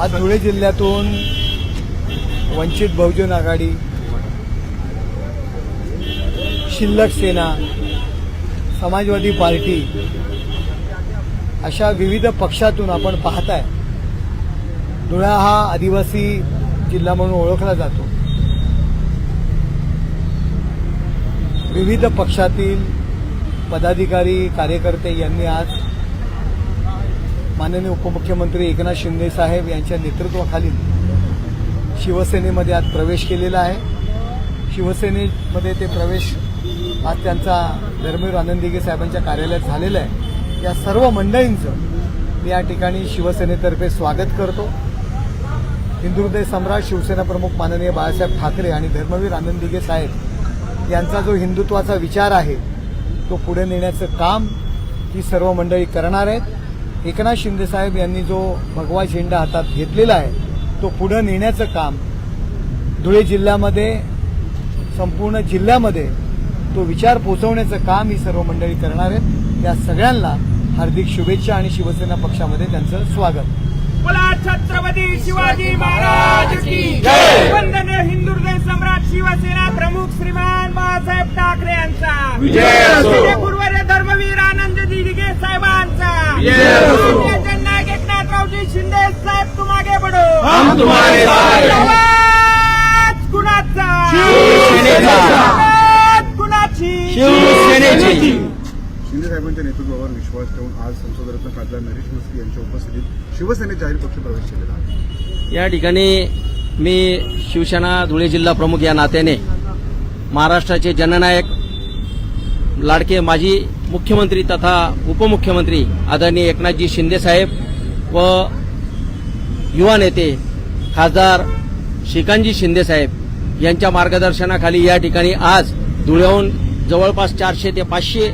आज धुळे जिल्ह्यातून वंचित बहुजन आघाडी शिल्लक सेना समाजवादी पार्टी अशा विविध पक्षातून आपण पाहताय. धुळा हा आदिवासी जिल्हा म्हणून ओळखला जातो. विविध पक्षातील पदाधिकारी कार्यकर्ते यांनी आज माननीय उपमुख्यमंत्री एकनाथ शिंदे साहेब यांच्या नेतृत्वाखालील शिवसेनेमध्ये आज प्रवेश केलेला आहे. शिवसेनेमध्ये ते प्रवेश आज त्यांचा धर्मवीर आनंदिगे साहेबांच्या कार्यालयात झालेला आहे. या सर्व मंडळींचं मी या ठिकाणी शिवसेनेतर्फे स्वागत करतो. हिंदुहृदय सम्राट शिवसेना प्रमुख माननीय बाळासाहेब ठाकरे आणि धर्मवीर आनंदिगे साहेब यांचा जो हिंदुत्वाचा विचार आहे तो पुढे नेण्याचं काम ही सर्व मंडळी करणार आहेत. एकनाथ शिंदे साहेब यांनी जो भगवा झेंडा हातात घेतलेला आहे तो पुढे नेण्याचं काम धुळे जिल्ह्यामध्ये संपूर्ण जिल्ह्यामध्ये तो विचार पोचवण्याचं काम ही सर्व मंडळी करणार आहेत या सगळ्यांना हार्दिक शुभेच्छा आणि शिवसेना पक्षामध्ये त्यांचं स्वागत बोला छत्रपती शिवाजी महाराज की जय. वंदनीय हिंदुहृदय सम्राट शिवसेना प्रमुख श्रीमान बाळासाहेब ठाकरे यांचा विजय असो. जननायक एकनाथरावजी शिंदे साहेब तुम आगे बढो हम तुम्हारे साथ हैं. आवाज कुणाचा शिवसेनेचा. आवाज कुणाची शिवसेनेची शिंदे साहेबांच्या नेतृत्वावर विश्वास ठेवून आज संसदरत्न खासदार नरेश मुस्की यांच्या उपस्थितीत शिवसेनेत जाहीर पक्ष प्रवेश केलेला आहे या ठिकाणी मी शिवसेना धुळे जिल्हा प्रमुख या नात्याने महाराष्ट्राचे जननायक लाडके माजी मुख्यमंत्री तथा उपमुख्यमंत्री आदरणीय एकनाथजी शिंदे साहेब व युवा नेते खासदार श्रीकांतजी शिंदे साहेब यांच्या मार्गदर्शनाखाली या ठिकाणी आज धुळ्याहून जवळपास चारशे ते पाचशे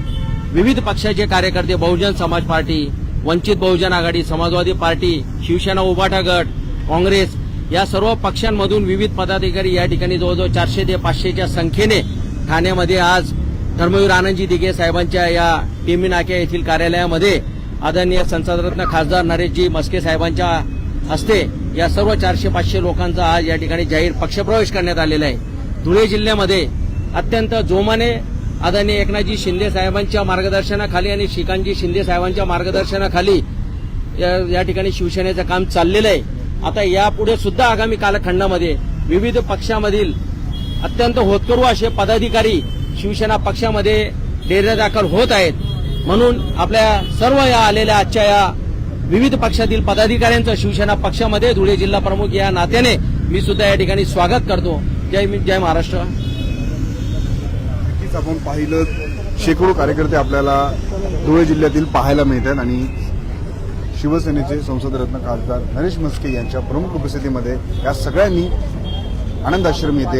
विविध पक्षाचे कार्यकर्ते बहुजन समाज पार्टी वंचित बहुजन आघाडी समाजवादी पार्टी शिवसेना उभाटा गट काँग्रेस या सर्व पक्षांमधून विविध पदाधिकारी या ठिकाणी जवळजवळ चारशे ते पाचशेच्या संख्येने ठाण्यामध्ये आज धर्मवीर आनंदजी दिघे साहेबांच्या या टीमी नाक्या येथील कार्यालयामध्ये आदरणीय संसदरत्न खासदार नरेशजी मस्के साहेबांच्या हस्ते या सर्व चारशे पाचशे लोकांचा आज या ठिकाणी जाहीर पक्षप्रवेश करण्यात आलेला आहे. धुळे जिल्ह्यामध्ये अत्यंत जोमाने आदरणीय एकनाथजी शिंदे साहेबांच्या मार्गदर्शनाखाली आणि श्रीकांतजी शिंदे साहेबांच्या मार्गदर्शनाखाली या या ठिकाणी शिवसेनेचं काम चाललेलं आहे. आता यापुढे सुद्धा आगामी कालखंडामध्ये विविध पक्षामधील अत्यंत होतकरू असे पदाधिकारी शिवसेना पक्षामध्ये डेरेदाखल होत आहेत. म्हणून आपल्या सर्व या आलेल्या आजच्या या विविध पक्षातील पदाधिकाऱ्यांचं शिवसेना पक्षामध्ये धुळे जिल्हा प्रमुख या नात्याने मी सुद्धा या ठिकाणी स्वागत करतो. जय मी- जय महाराष्ट्र. नक्कीच आपण पाहिलं शेकडो कार्यकर्ते आपल्याला धुळे जिल्ह्यातील पाहायला मिळतात आणि शिवसेनेचे संसदरत्न खासदार नरेश मस्के यांच्या प्रमुख उपस्थितीमध्ये या सगळ्यांनी आनंद आश्रम येथे